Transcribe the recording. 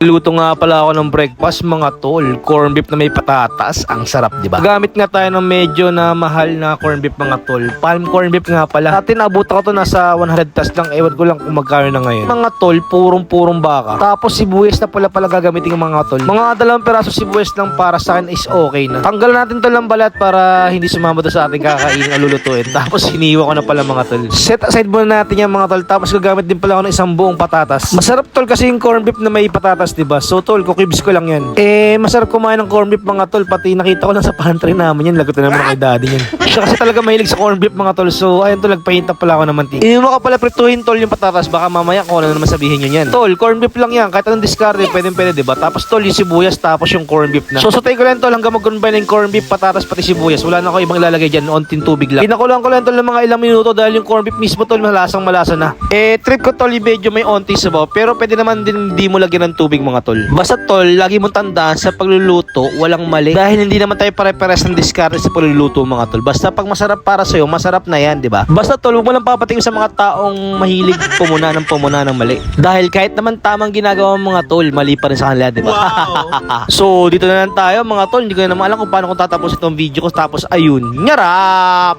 Luto nga pala ako ng breakfast mga tol. Corn beef na may patatas. Ang sarap, di ba? Gamit nga tayo ng medyo na mahal na corn beef mga tol. Palm corn beef nga pala. Dati naabutan ko to nasa 100 plus lang. Ewan ko lang kung magkano na ngayon. Mga tol, purong-purong baka. Tapos sibuyas na pala pala gagamitin ng mga tol. Mga dalawang peraso sibuyas lang para sa akin is okay na. Tanggal natin to lang balat para hindi sumama to sa ating kakainin na lulutuin. Tapos hiniwa ko na pala mga tol. Set aside muna natin yung mga tol. Tapos gagamit din pala ako ng isang buong patatas. Masarap tol kasi yung corn beef na may patatas, di ba? So tol, kukibs ko lang yan. Eh, masarap kumain ng corn beef mga tol. Pati nakita ko lang sa pantry namin yan. Lagot na naman kay daddy yan. Siya kasi talaga mahilig sa corn beef mga tol. So ayun tol, nagpahinta pala ako ng mantika. Eh, mo ka pala prituhin tol yung patatas. Baka mamaya kung ano naman sabihin nyo yan. Tol, corn beef lang yan. Kahit anong discard, pwede pwede, di ba? Tapos tol, yung sibuyas, tapos yung corn beef na. So, sutay ko lang tol hanggang mag-combine ng corn beef, patatas, pati sibuyas. Wala na ako ibang lalagay dyan. Onting tubig lang. Pinakulang ko lang tol ng mga ilang minuto dahil yung corn beef mismo tol, malasang malasa na. Eh, trip ko tol, yung medyo may onti sabaw. Pero pwede naman din di mo lagyan ng tubig mga tol. Basta tol, lagi mong tandaan sa pagluluto, walang mali. Dahil hindi naman tayo pare-pares ng discard sa pagluluto mga tol. Basta pag masarap para sa'yo, masarap na yan, di ba? Basta tol, huwag mo lang papatingin sa mga taong mahilig pumuna ng pumuna ng mali. Dahil kahit naman tamang ginagawa ng mga tol, mali pa rin sa kanila, di ba? so, dito na lang tayo mga tol. Hindi ko na naman alam kung paano ko tatapos itong video ko. Tapos, ayun, nyarap!